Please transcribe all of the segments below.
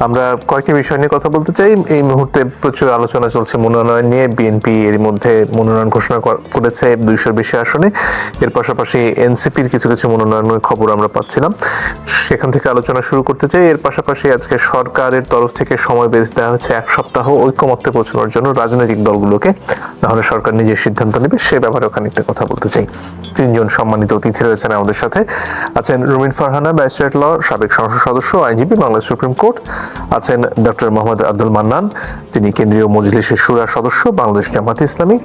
আমরা কয়েকটি বিষয় নিয়ে কথা বলতে চাই। এই মুহূর্তে প্রচুর আলোচনা চলছে মনোনয়ন নিয়ে। বিএনপি এর মধ্যে মনোনয়ন ঘোষণা কর- করেছে দুইশোর বেশি আসনে। এর পাশাপাশি এনসিপির কিছু কিছু মনোনয়নের খবর আমরা পাচ্ছিলাম। সেখান থেকে আলোচনা শুরু করতে চাই। এর পাশাপাশি আজকে সরকারের তরফ থেকে সময় বেঁধে দেওয়া হচ্ছে এক সপ্তাহ ঐক্যমত্যে পৌঁছানোর জন্য রাজনৈতিক দলগুলোকে। নাহলে সরকার নিজের সিদ্ধান্ত নেবে। সে ব্যাপারেও খানিকটা কথা বলতে চাই। তিনজন সম্মানিত অতিথি রয়েছেন আমাদের সাথে। আছেন রুমিন ফারহানা, ব্যারিস্টার ল, সাবেক সংসদ সদস্য, আইনজীবী, বাংলাদেশ সুপ্রিম কোর্ট। আছেন ডক্টর মোহাম্মদ আব্দুল মান্নান। তিনি কেন্দ্রীয় মজলিসের সুরা সদস্য, বাংলাদেশ জামাত ইসলামী।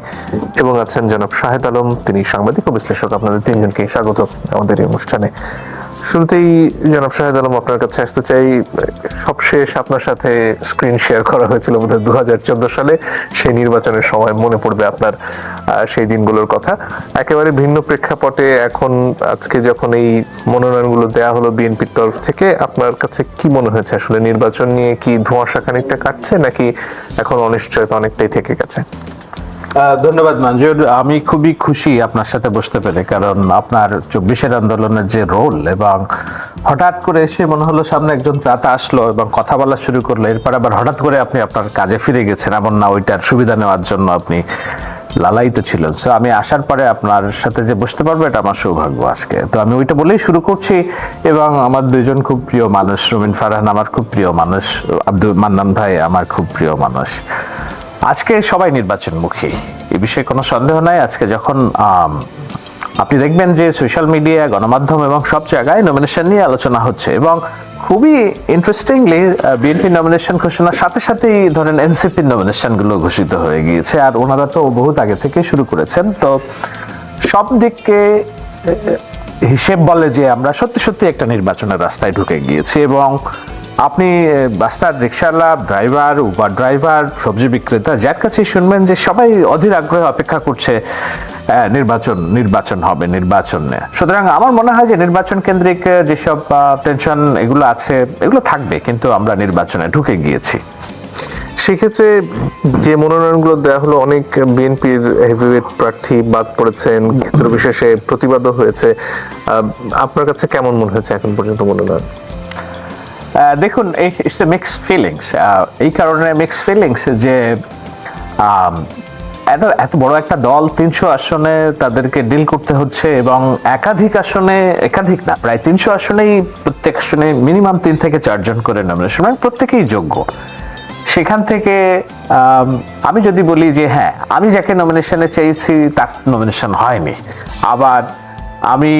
এবং আছেন জনাব শাহেদ আলম, তিনি সাংবাদিক ও বিশ্লেষক। আপনাদের তিনজনকে স্বাগত আমাদের এই অনুষ্ঠানে। শুরুতেই জনাব শাহেদ আলম, আপনার কাছে আসতে চাই, সবশেষ আপনার সাথে স্ক্রিন শেয়ার করা হয়েছিল বোধহয় দু হাজার চোদ্দ সালে। সেই নির্বাচনের সময় মনে পড়বে আপনার সেই দিনগুলোর কথা। একেবারে ভিন্ন প্রেক্ষাপটে এখন আজকে যখন এই মনোনয়নগুলো দেয়া হলো বিএনপির তরফ থেকে, আপনার কাছে কি মনে হয়েছে আসলে নির্বাচন নিয়ে কি ধোঁয়াশা খানিকটা কাটছে নাকি এখন অনিশ্চয়তা অনেকটাই থেকে গেছে? ধন্যবাদ মঞ্জুর। আমি খুবই খুশি আপনার সাথে বসতে পেরে, কারণ আপনার চব্বিশের আন্দোলনের যে রোল এবং হঠাৎ করে এসে মনে হলো সামনে একজন ত্রাতা আসলো এবং কথা বলা শুরু করল, এরপর আবার হঠাৎ করে আপনি আপনার কাজে ফিরে গেছেন, এমন না ওইটার সুবিধা নেওয়ার জন্য আপনি লালায়িত ছিলেন সো আমি আসার পরে আপনার সাথে যে বসতে পারব, এটা আমার সৌভাগ্য আজকে। তো আমি ওইটা বলেই শুরু করছি এবং আমার দুইজন খুব প্রিয় মানুষ, রুমিন ফারহান আমার খুব প্রিয় মানুষ, আব্দুল মান্নান ভাই আমার খুব প্রিয় মানুষ। আজকে সবাই নির্বাচনমুখী, এ বিষয়ে কোনো সন্দেহ নাই। আজকে যখন আপনি দেখবেন যে সোশ্যাল মিডিয়া গণমাধ্যম এবং সব জায়গায় নমিনেশন নিয়ে আলোচনা হচ্ছে এবং খুবই ইন্টারেস্টিংলি বিএনপি নমিনেশন ঘোষণার সাথে সাথেই ধরেন এনসিপির নমিনেশনগুলো ঘোষিত হয়ে গিয়েছে। আর ওনারা তো বহুত আগে থেকে শুরু করেছেন। তো সব দিককে হিসেব বলে যে আমরা সত্যি সত্যি একটা নির্বাচনের রাস্তায় ঢুকে গিয়েছি এবং আপনি রাস্তার রিক্সাওয়ালা, ড্রাইভার উবার ড্রাইভার সবজি বিক্রেতা, যার কাছে শুনবেন যে সবাই অধীর আগ্রহে অপেক্ষা করছে নির্বাচন নির্বাচন হবে নির্বাচনে। সুতরাং আমার মনে হয় যে নির্বাচন কেন্দ্রিক যেসব টেনশন এগুলো আছে এগুলো থাকবে কিন্তু আমরা নির্বাচনে ঢুকে গিয়েছি। সেক্ষেত্রে যে মনোনয়নগুলো দেওয়া হলো অনেক বিএনপির হেভিওয়েট প্রার্থী বাদ পড়েছেন ক্ষেত্র বিশেষে প্রতিবাদও হয়েছে। আপনার কাছে কেমন মনে হয়েছে এখন পর্যন্ত মনোনয়ন? দেখুন এই ইটস এ মিক্সড ফিলিংস এই কারণে মিক্সড ফিলিংস যে এত এত বড় একটা দল তিনশো আসনে তাদেরকে ডিল করতে হচ্ছে এবং একাধিক আসনে, একাধিক না, প্রায় তিনশো আসনেই প্রত্যেক আসনে মিনিমাম তিন থেকে চারজন করে নমিনেশন মানে প্রত্যেকেই যোগ্য। সেখান থেকে, আমি যদি বলি যে হ্যাঁ আমি যাকে নমিনেশনে চেয়েছি তার নমিনেশন হয়নি। আবার আমি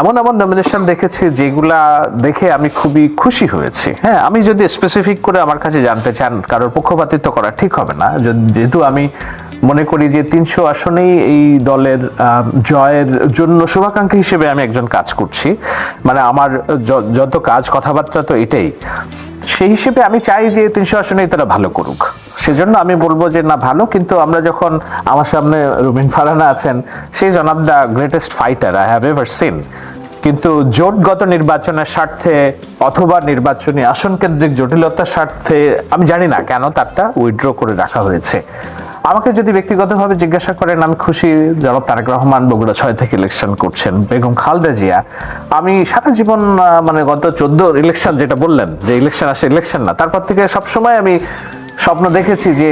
এমন এমন নমিনেশন দেখেছি যেগুলা দেখে আমি খুবই খুশি হয়েছি। হ্যাঁ আমি যদি স্পেসিফিক করে আমার কাছে জানতে চান, কারোর পক্ষপাতিত্ব করা ঠিক হবে না। যেহেতু আমি মনে করি যে তিনশো আসনেই এই দলের জয়ের জন্য শুভাকাঙ্ক্ষী হিসেবে আমি একজন কাজ করছি। মানে আমার যত কাজ, কথাবার্তা তো এটাই। সেই হিসেবে আমি চাই যে তিনশো আসনেই তারা ভালো করুক। সেজন্য আমি বলব যে না, ভালো, কিন্তু আমরা যখন আমার সামনে রুবিন ফারানা আছেন সেই of the greatest fighter I have ever seen কিন্তু জোটগত নির্বাচনের স্বার্থে অথবা নির্বাচনী আসন কেন্দ্রিক জটিলতার স্বার্থে, আমি জানি না কেন তারটা উইথড্র করে রাখা হয়েছে। আমাকে যদি ব্যক্তিগতভাবে জিজ্ঞাসা করেন, আমি খুশি জনাব তারেক রহমান বগুড়া ছয় থেকে ইলেকশন করছেন বেগম খালদা জিয়া। আমি সারা জীবন মানে গত চোদ্দ ইলেকশন যেটা বললেন, যে ইলেকশন আসে ইলেকশন না, তারপর থেকে সবসময় আমি স্বপ্ন দেখেছি যে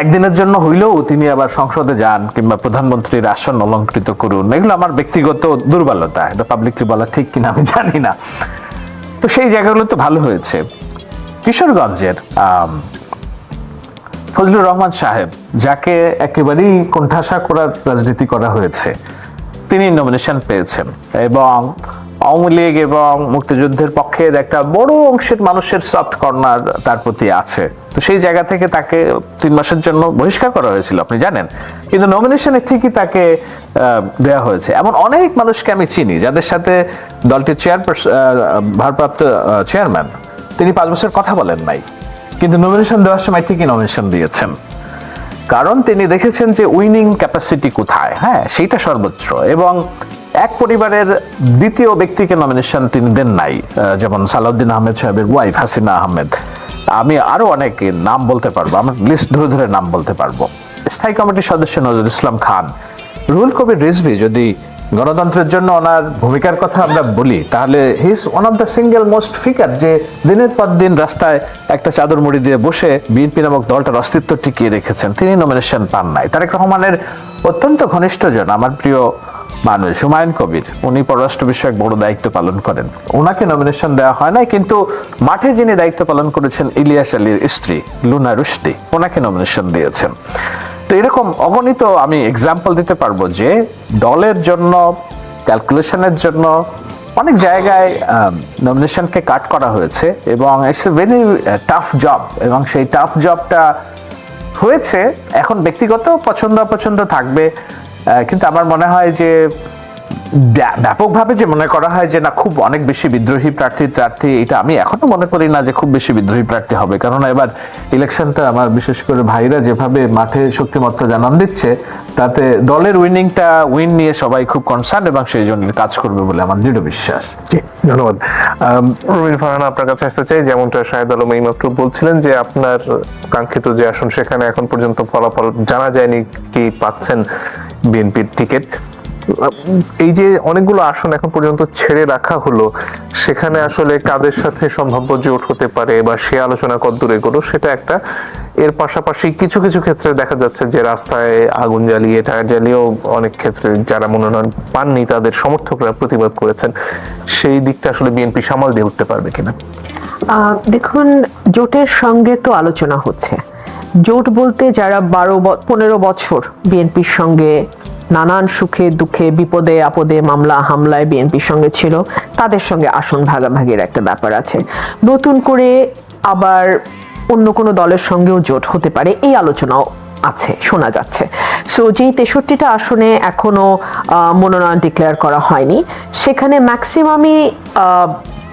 একদিনের জন্য হইলেও তিনি আবার সংসদে যান কিংবা প্রধানমন্ত্রীর আসন অলঙ্কৃত করুন। এগুলো আমার ব্যক্তিগত দুর্বলতা, এটা পাবলিকলি বলা ঠিক কিনা আমি জানি না। তো সেই জায়গাগুলো তো ভালো হয়েছে। কিশোরগঞ্জের ফজলুর রহমান সাহেব, যাকে একেবারেই কোণঠাসা করার রাজনীতি করা হয়েছে, তিনি নমিনেশন পেয়েছেন এবং আওয়ামী লীগ এবং মুক্তিযুদ্ধের পক্ষের একটা বড় অংশের মানুষের সফট কর্নার তার প্রতি আছে। তো সেই জায়গা থেকে তাকে তিন মাসের জন্য বহিষ্কার করা হয়েছিল, আপনি জানেন। কিন্তু নমিনেশনে ঠিকই তাকে দেওয়া হয়েছে। এমন অনেক মানুষকে আমি চিনি, যাদের সাথে দলটির চেয়ারপারসন ভারপ্রাপ্ত চেয়ারম্যান তিনি পাঁচ বছর কথা বলেন নাই। কিন্তু নমিনেশন দেওয়ার সময় ঠিকই নমিনেশন দিয়েছেন। কারণ তিনি দেখেছেন যে উইনিং ক্যাপাসিটি কোথায় হ্যাঁ সেইটা সর্বোচ্চ এবং এক পরিবারের দ্বিতীয় ব্যক্তিকে নমিনেশন তিনি দেন নাই যেমন সালাউদ্দিন আহমেদ সাহেবের ওয়াইফ হাসিনা আহমেদ। আমি আরও অনেক নাম বলতে পারব, আমার লিস্ট ধরে ধরে নাম বলতে পারব। স্থায়ী কমিটির সদস্য নজরুল ইসলাম খান, রুহুল কবির রিজভি যদি গণতন্ত্রের জন্য ওনার ভূমিকার কথা আমরা বলি, তাহলে he is one of the single most figure যে দিনের পর দিন রাস্তায় একটা চাদর মুড়ি দিয়ে বসে বিএনপি নামক দলটার অস্তিত্ব টিকিয়ে রেখেছেন। তিনি নমিনেশন পান নাই। তারেক রহমানের অত্যন্ত ঘনিষ্ঠজন আমার প্রিয় মানুষ, হুমায়ুন কবির, উনি পররাষ্ট্র বিষয়ক বড় দায়িত্ব পালন করেন। ওনাকে নমিনেশন দেওয়া হয় নাই, কিন্তু মাঠে যিনি দায়িত্ব পালন করেছেন ইলিয়াস আলীর স্ত্রী লুনা রুশদি ওনাকে নমিনেশন দিয়েছেন। তো এরকম অগণিত আমি এক্সাম্পল দিতে পারব যে দলের জন্য ক্যালকুলেশনের জন্য অনেক জায়গায় নমিনেশনকে কাট করা হয়েছে এবং it's a very tough job এবং সেই টাফ জবটা হয়েছে। এখন ব্যক্তিগত পছন্দ অপছন্দ থাকবে কিন্তু আমার মনে হয় যে ব্যাপকভাবে যে মনে করা হয় যে, না, খুব অনেক বেশি বিদ্রোহী প্রার্থী প্রার্থী এটা আমি এখনও মনে করি না যে খুব বেশি বিদ্রোহী প্রার্থী হবে। কারণ এবার ইলেকশনটা আমার বিশেষ করে ভাইরা যেভাবে মাঠে শক্তিমত্তা জানান দিচ্ছে, তাতে দলের উইনিংটা উইন নিয়ে সবাই খুব কনসার্ন এবং সেই জন্য কাজ করবে বলে আমার দৃঢ় বিশ্বাস। ধন্যবাদ। রবিন ফারহান আপনার কাছে আসতে চাই, যেমনটা শাহেদ আলম এইমাত্র বলছিলেন যে, আপনার কাঙ্ক্ষিত যে আসন সেখানে এখন পর্যন্ত ফলাফল জানা যায়নি, কি পাচ্ছেন বিএনপির টিকিট? এই যে অনেকগুলো আসন এখন পর্যন্ত ছেড়ে রাখা হলো, সেখানে আসলে কাদের সাথে সম্ভাব্য জোট হতে পারে বা সে আলোচনা কদ্দূর এগোলো, সেটা একটা। এর পাশাপাশি কিছু কিছু ক্ষেত্রে দেখা যাচ্ছে যে রাস্তায় আগুন জ্বালিয়ে, টায়ার জ্বালিয়েও অনেক ক্ষেত্রে যারা মনোনয়ন পাননি, তাদের সমর্থকরা প্রতিবাদ করেছেন। সেই দিকটা আসলে বিএনপি সামাল দিয়ে উঠতে পারবে কিনা? দেখুন, জোটের সঙ্গে তো আলোচনা হচ্ছে। জোট বলতে যারা বারো পনেরো বছর বিএনপির সঙ্গে নানান সুখে, দুঃখে, বিপদে, আপদে, মামলা, হামলায় বিএনপির সঙ্গে ছিল। তাদের সঙ্গে আসন ভাগাভাগির একটা ব্যাপার আছে। নতুন করে আবার অন্য কোনো দলের সঙ্গেও জোট হতে পারে এই আলোচনাও আছে, শোনা যাচ্ছে। সো যেই তেষট্টিটা আসনে এখনও মনোনয়ন ডিক্লেয়ার করা হয়নি, সেখানে ম্যাক্সিমামই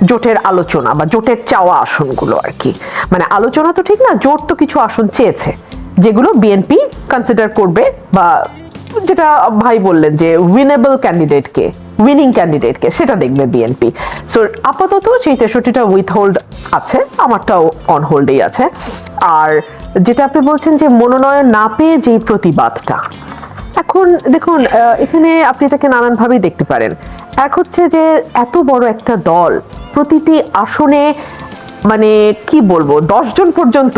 জোটের আলোচনা বা জোটের চাওয়া আসনগুলো আর কি। মানে আলোচনা তো ঠিক না, জোট তো কিছু আসন চেয়েছে, যেগুলো বিএনপি কনসিডার করবে বা যেটা ভাই বললেন যে উইনেবল ক্যান্ডিডেটকে উইনিং ক্যান্ডিডেটকে সেটা দেখবে বিএনপি সো আপাতত সেই তেষট্টিটা উইথ হোল্ড আছে, আমারটাও অন হোল্ডেই আছে। আর যেটা আপনি বলছেন যে মনোনয়ন না পেয়ে যেই প্রতিবাদটা, এখন দেখুন এখানে আপনি এটাকে নানানভাবেই দেখতে পারেন। এক হচ্ছে যে এত বড় একটা দল প্রতিটি আসনে মানে কি বলব জন পর্যন্ত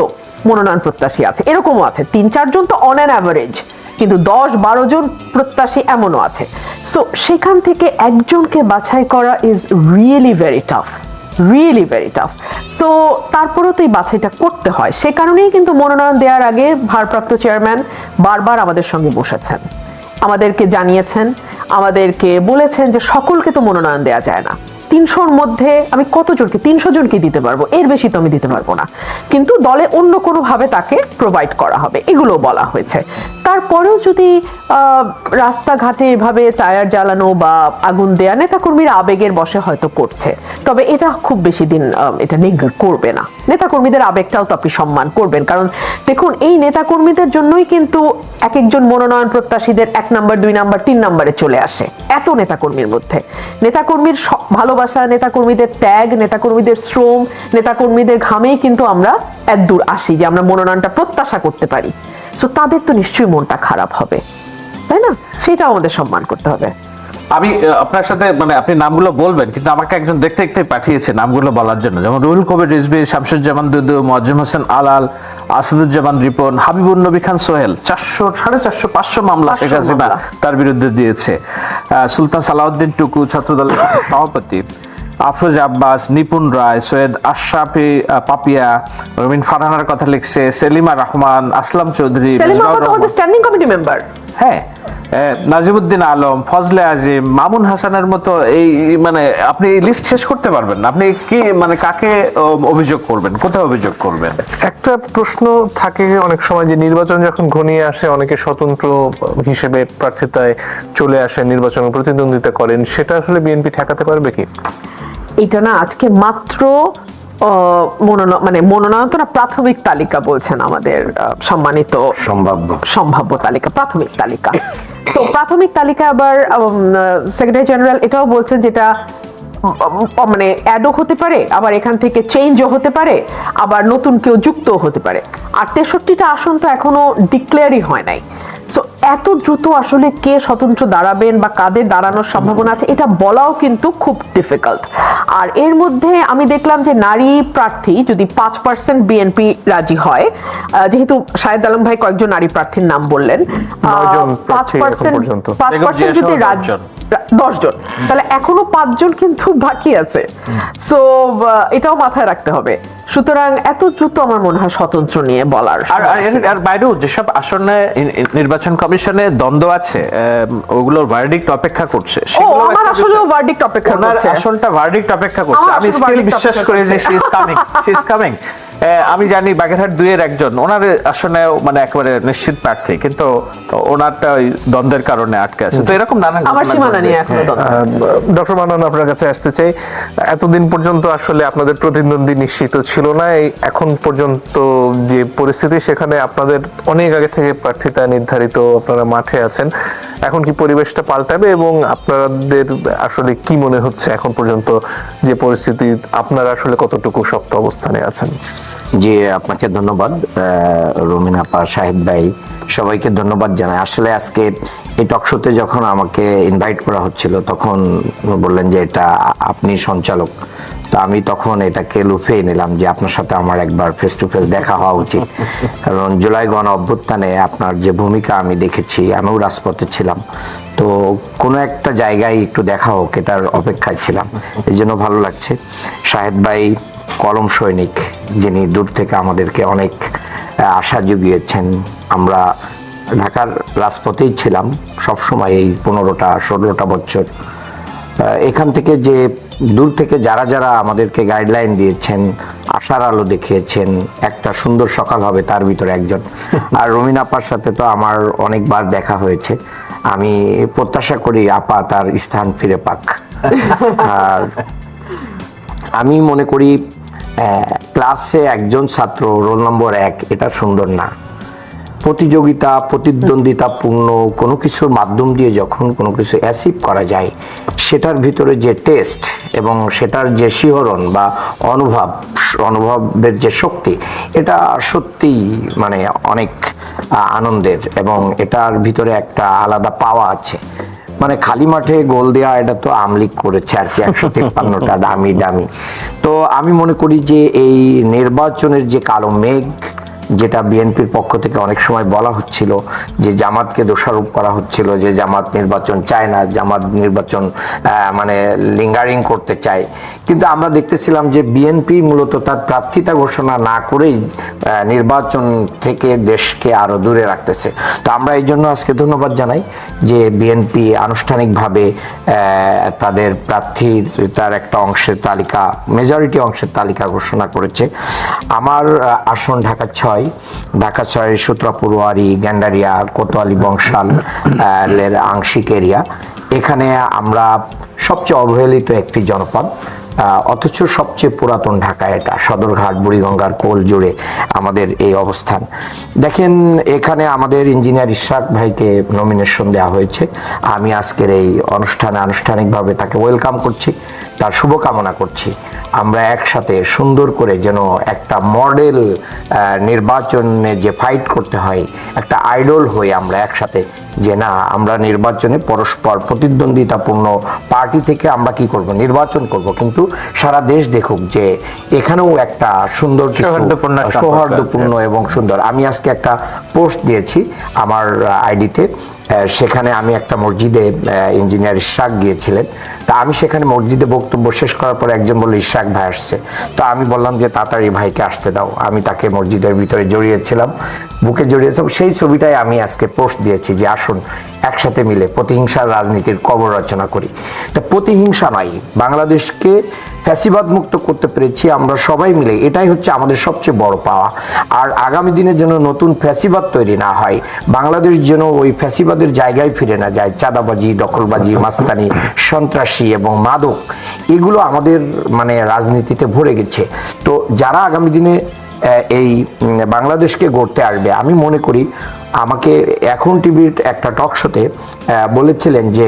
মনোনয়ন প্রত্যাশী আছে, এরকমও আছে। তিন চারজন তো অন অ্যান অ্যাভারেজ কিন্তু দশ বারো জন প্রত্যাশী এমনও আছে। সো সেখান থেকে একজনকে বাছাই করা is really very tough really very tough তো তারপরেও তো এই বাছাইটা করতে হয়। সে কারণেই কিন্তু মনোনয়ন দেওয়ার আগে ভারপ্রাপ্ত চেয়ারম্যান বারবার আমাদের সঙ্গে বসেছেন। আমাদেরকে জানিয়েছেন, আমাদেরকে বলেছেন যে সকলকে তো মনোনয়ন দেওয়া যায় না। তিনশোর মধ্যে আমি কতজনকে তিনশো জনকে দিতে পারব? এর বেশি তো আমি দিতে পারব না। কিন্তু দলে অন্য কোনোভাবে তাকে প্রোভাইড করা হবে। এগুলো বলা হয়েছে। তারপরেও যদি রাস্তাঘাটে এভাবে টায়ার জ্বালানো বা আগুন দেয়া, নেতাকর্মীরা আবেগের বসে হয়তো করছে। তবে এটা খুব বেশি দিন এটা নিগ্রহ করবে না। নেতাকর্মীদের আবেগটাও তো আপনি সম্মান করবেন। কারণ দেখুন, এই নেতাকর্মীদের জন্যই কিন্তু এক একজন মনোনয়ন প্রত্যাশীদের এক নাম্বার, দুই নাম্বার, তিন নাম্বারে চলে আসে। এত নেতাকর্মীর মধ্যে। নেতাকর্মীর স- ভালোবাসা, নেতাকর্মীদের ত্যাগ, নেতাকর্মীদের শ্রম, নেতাকর্মীদের ঘামেই কিন্তু আমরা এত দূর আসি যে আমরা মনোনয়নটা প্রত্যাশা করতে পারি। সো তাদের তো নিশ্চয়ই মনটা খারাপ হবে। তাই না? সেটাও আমাদের সম্মান করতে হবে। আমি আপনার সাথে মানে আপনি নামগুলো বলবেন কিন্তু আমাকে একজন দেখতে দেখতে পাঠিয়েছে নামগুলো বলার জন্য। যেমন রুহুল কবির রিজবি শামসুজ্জামান দুদু মজ্জুম হোসেন আলাল আসাদুজ্জামান রিপন হাবিবুর নবী খান সোহেল চারশো সাড়ে চারশো পাঁচশো মামলা শেখ হাসিনা তার বিরুদ্ধে দিয়েছে। সুলতান সালাউদ্দিন টুকু ছাত্রদলের সভাপতি আফরোজ আব্বাস নিপুন রায় সৈয়দ আশরাফি পাপিয়া রবিন ফারহানার কথা লিখছে Selima Rahman Aslam Chowdhury standing committee member হ্যাঁ এ, নাজিমুদ্দিন আলম ফজলে আজিম মামুন হাসানের মতো এই মানে আপনি লিস্ট শেষ করতে পারবেন না। আপনি কি মানে কাকে অভিযোগ করবেন? কোথায় অভিযোগ করবেন? একটা প্রশ্ন থাকে অনেক সময় যে নির্বাচন যখন ঘনিয়ে আসে অনেকে স্বতন্ত্র হিসেবে প্রার্থিতায় চলে আসে নির্বাচনে প্রতিদ্বন্দ্বিতা করেন। সেটা আসলে বিএনপি ঠেকাতে পারবে কি? এটা না আজকে মাত্র মনোনয়ন মানে মনোনয়ন তো না প্রাথমিক তালিকা বলছেন আমাদের সম্মানিত সম্ভাব্য। সম্ভাব্য তালিকা প্রাথমিক তালিকা। তো প্রাথমিক তালিকা আবার সেক্রেটারি জেনারেল এটাও বলছেন যেটা মানে অ্যাডও হতে পারে আবার এখান থেকে চেঞ্জও হতে পারে আবার নতুন কেউ যুক্তও হতে পারে। আর তেষট্টিটা আসন তো এখনও ডিক্লেয়ারই হয় নাই। সো এত দ্রুত আসলে কে স্বতন্ত্র দাঁড়াবেন বা কাদের দাঁড়ানোর সম্ভাবনা আছে এটা বলাও কিন্তু খুব ডিফিকাল্ট আর এর মধ্যে আমি দেখলাম যে নারী প্রার্থী যদি পাঁচ পার্সেন্ট বিএনপি রাজি হয় যেহেতু শাহেদ আলম ভাই কয়েকজন নারী প্রার্থীর নাম বললেন পাঁচ পার্সেন্ট পর্যন্ত। পাঁচ পার্সেন্ট যদি রাজ্য দশজন। তাহলে এখনও পাঁচজন কিন্তু বাকি আছে সো এটাও মাথায় রাখতে হবে সুতরাং এত দ্রুত আমার মনে হয় স্বতন্ত্র নিয়ে বলার আর আর বাইরেও যেসব আসনে নির্বাচন কমিশনে দ্বন্দ্ব আছে ওগুলোর ভার্ডিক্ট অপেক্ষা করছে সেগুলো আমার আসলে আসলেও ভার্ডিক্ট অপেক্ষা করছে। আসনটা ভার্ডিক্ট অপেক্ষা করছে। আমি স্টিল বিশ্বাস করি যে she is coming she is coming আমি জানি বাগেরহাট দুইয়ের একজন। ওনার আসনেও মানে একেবারে নিশ্চিত প্রার্থী কিন্তু ওনারটা ওই দ্বন্দ্বের কারণে আটকে আছে। তো এরকম নানান আমার সীমানা নিয়ে এখনও ডক্টর মান্নান আপনার কাছে আসতে চাই। এতদিন পর্যন্ত আসলে আপনাদের প্রতিদ্বন্দ্বী নিশ্চিত ছিল না। এই এখন পর্যন্ত যে পরিস্থিতি সেখানে আপনাদের অনেক আগে থেকে প্রার্থিতা নির্ধারিত আপনারা মাঠে আছেন। এখন কি পরিবেশটা পাল্টাবে এবং আপনাদের আসলে কি মনে হচ্ছে এখন পর্যন্ত? যে পরিস্থিতি আপনারা আসলে কতটুকু শক্ত অবস্থানে আছেন? জি আপনাকে ধন্যবাদ রুমিন আপা সাহেব ভাই সবাইকে ধন্যবাদ জানাই। আসলে আজকে এই টক শোতে যখন আমাকে ইনভাইট করা হচ্ছিল তখন বললেন যে এটা আপনি সঞ্চালক। তো আমি তখন এটাকে লুফেই নিলাম যে আপনার সাথে আমার একবার ফেস টু ফেস দেখা হওয়া উচিত। কারণ জুলাই গণ অভ্যুত্থানে আপনার যে ভূমিকা আমি দেখেছি আমিও রাজপথে ছিলাম। তো কোনো একটা জায়গায় একটু দেখা হোক এটার অপেক্ষায় ছিলাম। এই জন্য ভালো লাগছে। শাহেদ ভাই কলম সৈনিক যিনি দূর থেকে আমাদেরকে অনেক আশা জুগিয়েছেন। আমরা ঢাকার রাজপথেই ছিলাম সবসময় এই পনেরোটা ষোলোটা বছর। এখান থেকে যে দূর থেকে যারা যারা আমাদেরকে গাইডলাইন দিয়েছেন আশার আলো দেখিয়েছেন একটা সুন্দর সকাল হবে তার ভিতরে একজন। আর রমিন আপার সাথে তো আমার অনেকবার দেখা হয়েছে। আমি প্রত্যাশা করি আপা তার স্থান ফিরে পাক। আর আমি মনে করি ক্লাসে একজন ছাত্র রোল নম্বর এক, এটা সুন্দর না। প্রতিযোগিতা প্রতিদ্বন্দ্বিতাপূর্ণ কোনো কিছুর মাধ্যম দিয়ে যখন কোনো কিছু অ্যাচিভ করা যায়, সেটার ভিতরে যে টেস্ট এবং সেটার যে শিহরণ বা অনুভব, অনুভবের যে শক্তি, এটা সত্যিই মানে অনেক আনন্দের এবং এটার ভিতরে একটা আলাদা পাওয়া আছে। মানে খালি মাঠে গোল দেওয়া এটা তো আমলিক করেছে আর কি একশো তিপ্পান্নটা দামি দামি। তো আমি মনে করি যে এই নির্বাচনের যে কালো মেঘ যেটা বিএনপির পক্ষ থেকে অনেক সময় বলা হচ্ছিল যে জামাতকে দোষারোপ করা হচ্ছিল, যে জামাত নির্বাচন চায় না, জামাত নির্বাচন মানে লিঙ্গারিং করতে চায়। কিন্তু আমরা দেখতেছিলাম যে বিএনপি মূলত তার প্রার্থিতা ঘোষণা না করেই নির্বাচন থেকে দেশকে আরও দূরে রাখতেছে। তো আমরা এই জন্য আজকে ধন্যবাদ জানাই যে বিএনপি আনুষ্ঠানিকভাবে তাদের প্রার্থীর তার একটা অংশের তালিকা মেজরিটি অংশের তালিকা ঘোষণা করেছে। আমার আসন ঢাকা ছয় ঢাকা ছয় সূত্রাপুরোয়ারি গ্যান্ডারিয়া, কোতোয়ালি, বংশাল এর আংশিক এরিয়া। এখানে আমরা সবচেয়ে অবহেলিত একটি জনপদ অথচ সবচেয়ে পুরাতন ঢাকা এটা, সদরঘাট, বুড়িগঙ্গার কোল জুড়ে আমাদের এই অবস্থান। দেখেন, এখানে আমাদের ইঞ্জিনিয়ার ইশরাক ভাইকে নমিনেশন দেওয়া হয়েছে। আমি আজকের এই অনুষ্ঠানে আনুষ্ঠানিকভাবে তাকে ওয়েলকাম করছি। তার শুভকামনা করছি। আমরা একসাথে সুন্দর করে যেন একটা মডেল নির্বাচনে যে ফাইট করতে হয় একটা আইডল হয়ে আমরা একসাথে যে না আমরা নির্বাচনে পরস্পর প্রতিদ্বন্দ্বিতাপূর্ণ পার্টি থেকে আমরা কি করব নির্বাচন করব। কিন্তু সারা দেশ দেখুক যে এখানেও একটা সুন্দর। সৌহার্দ্যপূর্ণ এবং সুন্দর। আমি আজকে একটা পোস্ট দিয়েছি আমার আইডিতে। সেখানে আমি একটা মসজিদে ইঞ্জিনিয়ার ইশরাক গিয়েছিলেন। তা আমি সেখানে মসজিদে বক্তব্য শেষ করার পর একজন বলল, ইশরাক ভাই আসছে। তো আমি বললাম যে, তাড়াতাড়ি ভাইকে আসতে দাও। আমি তাকে মসজিদের ভিতরে জড়িয়েছিলাম, বুকে জড়িয়েছিলাম। সেই ছবিটাই আমি আজকে পোস্ট দিয়েছি যে, আসুন, একসাথে মিলে প্রতিহিংসার রাজনীতির কবর রচনা করি। তা প্রতিহিংসা নাই বাংলাদেশকে ফ্যাসিবাদ মুক্ত করতে পেরেছি আমরা সবাই মিলে। এটাই হচ্ছে আমাদের সবচেয়ে বড় পাওয়া। আর আগামী দিনের জন্য নতুন ফ্যাসিবাদ তৈরি না হয়, বাংলাদেশ যেন ওই ফ্যাসিবাদের জায়গায় ফিরে না যায়, চাঁদাবাজি, দখলবাজি, মাস্তানি, সন্ত্রাসী এবং মাদক, এগুলো আমাদের মানে রাজনীতিতে ভরে গেছে। তো যারা আগামী দিনে এই বাংলাদেশকে গড়তে আসবে, আমি মনে করি আমাকে এখন টিভির একটা টক শোতে বলেছিলেন যে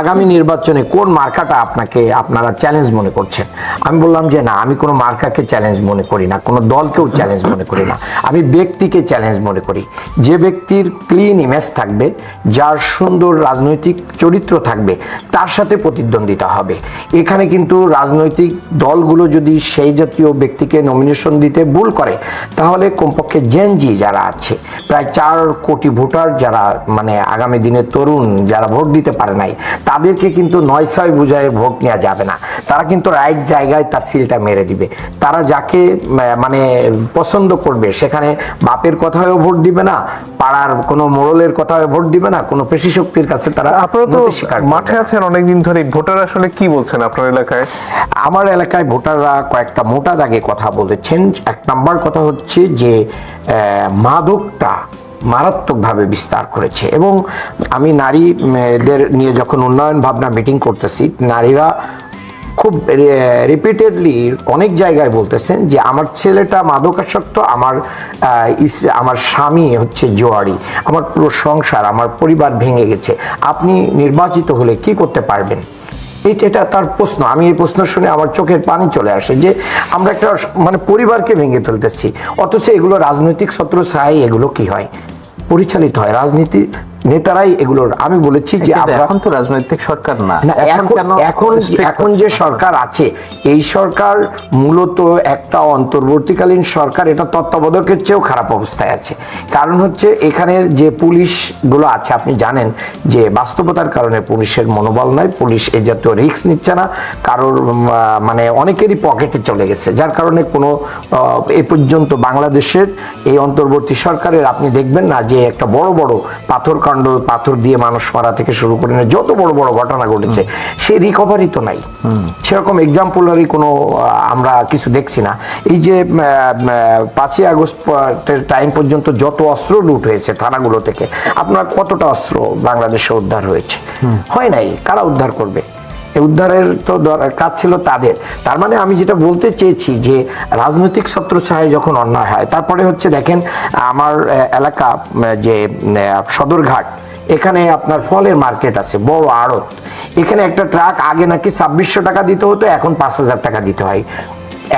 আগামী নির্বাচনে কোন মার্কাটা আপনাকে, আপনারা চ্যালেঞ্জ মনে করছেন? আমি বললাম যে না, আমি কোনো মার্কাকে চ্যালেঞ্জ মনে করি না, কোনো দলকেও চ্যালেঞ্জ মনে করি না। আমি ব্যক্তিকে চ্যালেঞ্জ মনে করি। যে ব্যক্তির ক্লিন ইমেজ থাকবে, যার সুন্দর রাজনৈতিক চরিত্র থাকবে, তার সাথে প্রতিদ্বন্দ্বিতা হবে। এখানে কিন্তু রাজনৈতিক দলগুলো যদি সেই জাতীয় ব্যক্তিকে নমিনেশন দিতে ভুল করে, তাহলে কমপক্ষে জেনজি যারা আছে, প্রায় চার কোটি ভোটার যারা মানে আগামী দিনে তরুণ, যারা ভোট দিতে পারে নাই। তাদেরকে কিন্তু নয় ছয় বুঝায় ভোট নেওয়া যাবে না। তারা কিন্তু রাইট জায়গায় তার সিলটা মেরে দিবে। তারা যাকে মানে পছন্দ করবে সেখানে বাপের কথায়ও ভোট দিবে না পাড়ার কোনো মোড়লের কথায় ভোট দিবে না কোনো পেশি শক্তির কাছে তারা আপনারা তো মাঠে আছেন অনেকদিন ধরে ভোটার আসলে কি বলছেন আপনার এলাকায়? আমার এলাকায় ভোটাররা কয়েকটা মোটা দাগে কথা বলেছেন। এক নাম্বার কথা হচ্ছে যে আহ, মাদকটা মারাত্মকভাবে বিস্তার করেছে এবং আমি নারীদের নিয়ে যখন উন্নয়ন ভাবনা মিটিং করতেছি, নারীরা খুব রিপিটেডলি অনেক জায়গায় বলতেছেন যে, আমার ছেলেটা মাদকাসক্ত, আমার আমার স্বামী হচ্ছে জোয়ারি, আমার পুরো সংসার, আমার পরিবার ভেঙে গেছে। আপনি নির্বাচিত হলে কি করতে পারবেন? এটা তার প্রশ্ন। আমি এই প্রশ্ন শুনে আমার চোখের পানি চলে আসে যে আমরা একটা মানে পরিবারকে ভেঙে ফেলতেছি। অথচ এগুলো রাজনৈতিক ছত্র ছায় এগুলো কি হয়? পরিচালিত হয়। রাজনীতি নেতারাই এগুলোর। আমি বলেছি যে এখন তো রাজনৈতিক সরকার না। এখন এখন এখন যে সরকার আছে এই সরকার মূলত একটা অন্তর্বর্তীকালীন সরকার এটা তত্ত্বাবধায়কের চেয়েও খারাপ অবস্থায় আছে। কারণ হচ্ছে এখানে যে পুলিশগুলো আছে আপনি জানেন যে বাস্তবতার কারণে পুলিশের মনোবল নাই পুলিশ এই জাতীয় রিস্ক নিচ্ছে না কারোর মানে অনেকেরই পকেটে চলে গেছে। যার কারণে কোনো এ পর্যন্ত বাংলাদেশের এই অন্তর্বর্তী সরকারের আপনি দেখবেন না যে একটা বড় বড় পাথর কাণ্ড পাথর দিয়ে মানুষ মারা থেকে শুরু করে যত বড় বড় ঘটনা ঘটেছে, সে রিকভারি তো নাই। সেরকম এক্সাম্পলারি কোনো আমরা কিছু দেখছি না। এই যে পাঁচই আগস্ট টাইম পর্যন্ত যত অস্ত্র লুট হয়েছে থানাগুলো থেকে, আপনার কতটা অস্ত্র বাংলাদেশে উদ্ধার হয়েছে? হয় নাই? কারা উদ্ধার করবে? উদ্ধারের তো কাজ ছিল তাদের। তার মানে আমি যেটা বলতে চেয়েছি যে রাজনৈতিক ছত্রছায়ায় যখন অন্যায় হয় তারপরে হচ্ছে দেখেন আমার এলাকা যে সদরঘাট এখানে আপনার ফলের মার্কেট আছে বড় আড়ত। এখানে একটা ট্রাক আগে নাকি ছাব্বিশশো টাকা দিতে হতো এখন পাঁচ হাজার টাকা দিতে হয়।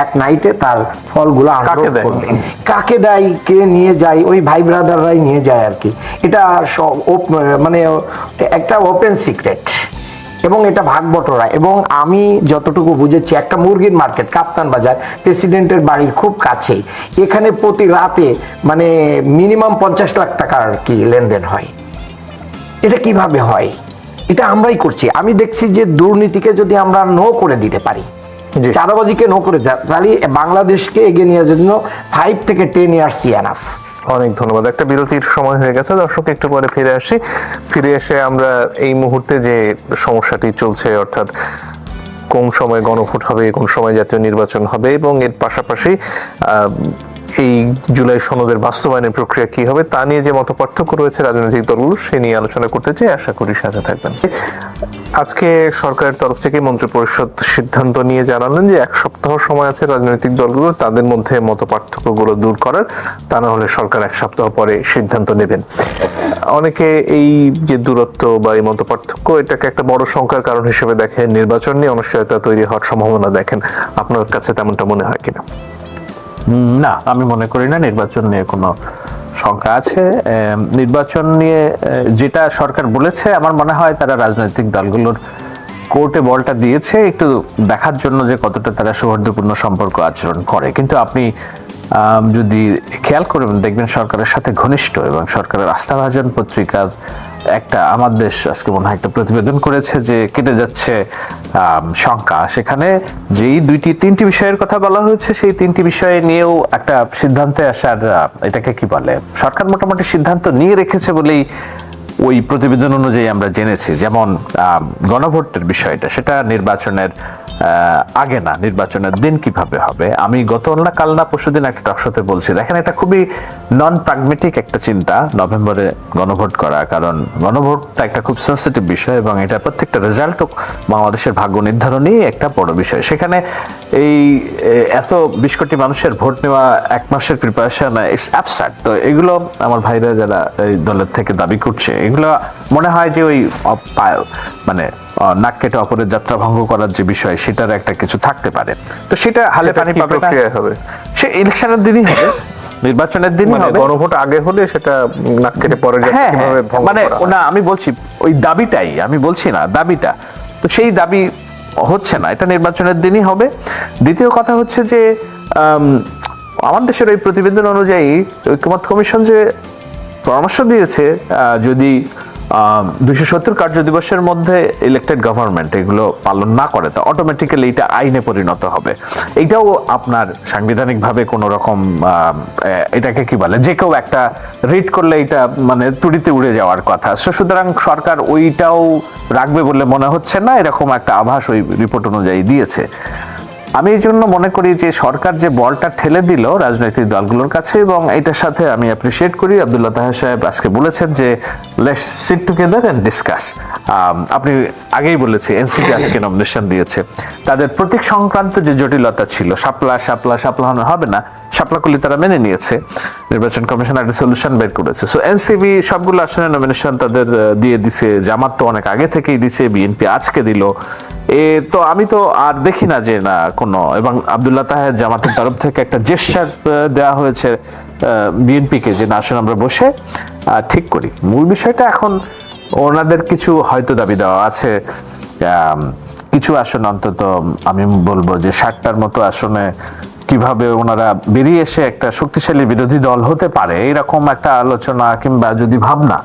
এক নাইটে তার ফলগুলো কাকে আনলোড দেয়? করবে। কাকে দেয় কে নিয়ে যায় ওই ভাই ব্রাদাররাই নিয়ে যায় আর কি। এটা মানে একটা ওপেন সিক্রেট এবং এটা ভাগ বটরা এবং আমি যতটুকু বুঝেছি একটা মুরগির মার্কেট কাপ্তান বাজার প্রেসিডেন্টের বাড়ির খুব কাছেই। এখানে প্রতি রাতে মানে মিনিমাম পঞ্চাশ লাখ টাকার কি লেনদেন হয়। এটা কীভাবে হয়? এটা আমরাই করছি। আমি দেখছি যে দুর্নীতিকে যদি আমরা নো করে দিতে পারি। চাঁদাবাজিকে নো করে তাহলে বাংলাদেশকে এগিয়ে নিয়ে যাওয়ার জন্য ফাইভ থেকে টেন ইয়ার্স এনাফ অনেক ধন্যবাদ। একটা বিরতির সময় হয়ে গেছে, দর্শক একটু পরে ফিরে আসি। ফিরে এসে আমরা এই মুহূর্তে যে সমস্যাটি চলছে, অর্থাৎ কোন সময় গণভোট হবে, কোন সময় জাতীয় নির্বাচন হবে এবং এর পাশাপাশি এই জুলাই সনদের বাস্তবায়নের প্রক্রিয়া কি হবে তা নিয়ে যে মত পার্থক্য রয়েছে রাজনৈতিক দলগুলো সে নিয়ে আলোচনা করতে চাই। আশা করি সাথে থাকবেন। আজকে সরকারের তরফ থেকে মন্ত্রিপরিষদ সিদ্ধান্ত নিয়ে জানালেন যে এক সপ্তাহ সময় আছে রাজনৈতিক দলগুলো তাদের মধ্যে মত পার্থক্যগুলো দূর করার। তা না হলে সরকার এক সপ্তাহ পরে সিদ্ধান্ত নেবেন। অনেকে এই যে দূরত্ব বা এই মত পার্থক্য, এটাকে একটা বড় সংখ্যার কারণ হিসেবে দেখেন। নির্বাচন নিয়ে অনিশ্চয়তা তৈরি হওয়ার সম্ভাবনা দেখেন। আপনার কাছে তেমনটা মনে হয় কিনা? না, আমি মনে করি না নির্বাচন নিয়ে কোনো শঙ্কা আছে। নির্বাচন নিয়ে যেটা সরকার বলেছে, আমার মনে হয় তারা রাজনৈতিক দলগুলোর কোর্টে বলটা দিয়েছে, একটু দেখার জন্য যে কতটা তারা সৌহার্দ্যপূর্ণ সম্পর্ক আচরণ করে। কিন্তু আপনি যদি খেয়াল করবেন দেখবেন সরকারের সাথে ঘনিষ্ঠ এবং সরকারের আস্থাভাজন পত্রিকার একটা আমার দেশ আজকে মনে হয় একটা প্রতিবেদন করেছে যে কেটে যাচ্ছে শঙ্কা। সেখানে যেই দুইটি, তিনটি বিষয়ের কথা বলা হয়েছে, সেই তিনটি বিষয়ে নিয়েও একটা সিদ্ধান্তে আসার এটাকে কি বলে? সরকার মোটামুটি সিদ্ধান্ত নিয়ে রেখেছে বলেই ওই প্রতিবেদন অনুযায়ী আমরা জেনেছি, যেমন গণভোটের বিষয়টা, সেটা নির্বাচনের আগে না, নির্বাচনের দিন কীভাবে হবে? আমি গত না, কাল না পরশুদিন একটা টকশোতে বলছি। দেখেন, এটা খুবই নন প্রাগমেটিক একটা চিন্তা, নভেম্বরে গণভোট করা, কারণ গণভোটটা একটা খুব সেন্সিটিভ বিষয় এবং এটা প্রত্যেকটা রেজাল্টও বাংলাদেশের ভাগ্য নির্ধারণই একটা বড় বিষয়। সেখানে এই এত বিশ কোটি মানুষের ভোট নেওয়া এক মাসের প্রিপারেশন ইটস অ্যাবসার্ট তো এগুলো আমার ভাইরা যারা এই দলের থেকে দাবি করছে এগুলো মনে হয় যে ওই মানে নাক কেটে অপরের যাত্রা ভঙ্গ করার যে বিষয় সেটার একটা কিছু থাকতে পারে। তো সেটা হালে পানি পাবে হবে? সে ইলেকশনের দিনই হবে নির্বাচনের দিনই মানে হবে। গণভোট আগে হলে সেটা নাক কেটে পরে হ্যাঁ হ্যাঁ। মানে না আমি বলছি ওই দাবিটাই আমি বলছি না দাবিটা। তো সেই দাবি হচ্ছে না এটা নির্বাচনের দিনই হবে। দ্বিতীয় কথা হচ্ছে যে আম, আমার দেশের ওই প্রতিবেদন অনুযায়ী ঐক্যমত কমিশন যে পরামর্শ দিয়েছে যদি দুশো সত্তর কার্য দিবসের মধ্যে ইলেক্টেড গভর্নমেন্ট এগুলো পালন না করে তো অটোমেটিক্যালি এটা আইনে পরিণত হবে। এইটাও আপনার সাংবিধানিকভাবে কোনো রকম এটাকে কি বলে যে কেউ একটা রিড করলে এটা মানে তুড়িতে উড়ে যাওয়ার কথা। So, সুতরাং সরকার ওইটাও রাখবে বলে মনে হচ্ছে না এরকম একটা আভাস ওই রিপোর্ট অনুযায়ী দিয়েছে। আমি এই জন্য মনে করি যে সরকার যে বলটা ঠেলে দিল রাজনৈতিক দলগুলোর কাছে এবং এটার সাথে আমি অ্যাপ্রিসিয়েট করি। আব্দুল্লাহ তাহের সাহেব আজকে বলেছেন যে let's sit together and discuss আপনি আগেই বলেছি এনসিপি আজকে নমিনেশন দিয়েছে। তাদের প্রতীক সংক্রান্ত যে জটিলতা ছিল সাপলা সাপলা শাপলা হবে না শাপলা করলে তারা মেনে নিয়েছে। নির্বাচন কমিশন একটা সলিউশন বের করেছে। সো এনসিবি সবগুলো আসনে নমিনেশন তাদের দিয়ে দিছে। জামাত তো অনেক আগে থেকেই দিছে বিএনপি আজকে দিল। এ, তো আমি তো আর দেখি না যে না কোনো, এবং আব্দুল্লাহ তাহের জামাতের তরফ থেকে একটা জেস্টার দেওয়া হয়েছে বিএনপিকে যে না আমরা বসে ঠিক করি। মূল বিষয়টা এখন ওনাদের কিছু হয়তো দাবি দেওয়া আছে কিছু আসন অন্তত আমি বলব যে ষাটটার মতো আসনে কীভাবে ওনারা বেরিয়ে এসে একটা শক্তিশালী বিরোধী দল হতে পারে, এরকম একটা আলোচনা কিংবা যদি ভাবনা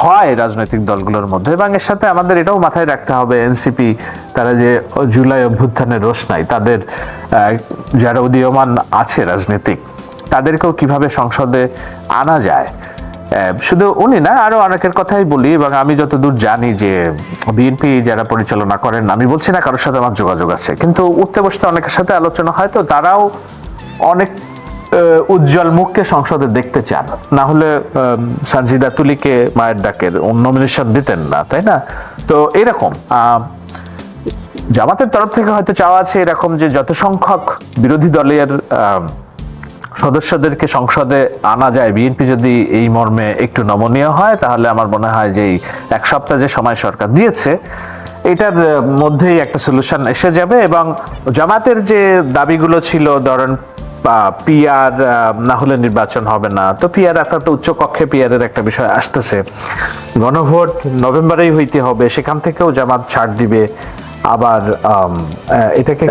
হয় রাজনৈতিক দলগুলোর মধ্যে এবং এর সাথে আমাদের এটাও মাথায় রাখতে হবে এনসিপি তারা যে জুলাই অভ্যুত্থানের রোষ নাই তাদের যারা উদীয়মান আছে রাজনীতিক, তাদেরকেও কীভাবে সংসদে আনা যায়? শুধু উনি না, আরও অনেকের কথাই বলি এবং আমি যতদূর জানি যে বিএনপি যারা পরিচালনা করেন, আমি বলছি না কারোর সাথে আমার যোগাযোগ আছে, কিন্তু উঠতে বসতে অনেকের সাথে আলোচনা হয়, তো তারাও অনেক উজ্জ্বল মুখকে সংসদে দেখতে চান। না হলে সানজিদা তুলিকে মায়ের ডাকের নমিনেশন দিতেন না, তাই না? তো এরকম জামাতের তরফ থেকে হয়তো চাওয়া আছে এরকম যে যত সংখ্যক বিরোধী দলের সদস্যদেরকে সংসদে আনা যায়। বিএনপি যদি এই মর্মে একটু নমনীয় হয়, তাহলে আমার মনে হয় যে এক সপ্তাহ যে সময় সরকার দিয়েছে, এটার মধ্যেই একটা সলিউশন এসে যাবে এবং জামাতের যে দাবিগুলো ছিল, ধরেন পিআর না হলে নির্বাচন হবে না। তো পিয়ার একটা তো উচ্চ কক্ষে পিআর এর একটা বিষয় আসতেছে। গণভোট নভেম্বরেই হইতে হবে, সেখান থেকেও জামাত ছাড় দিবে। আবার এটাকে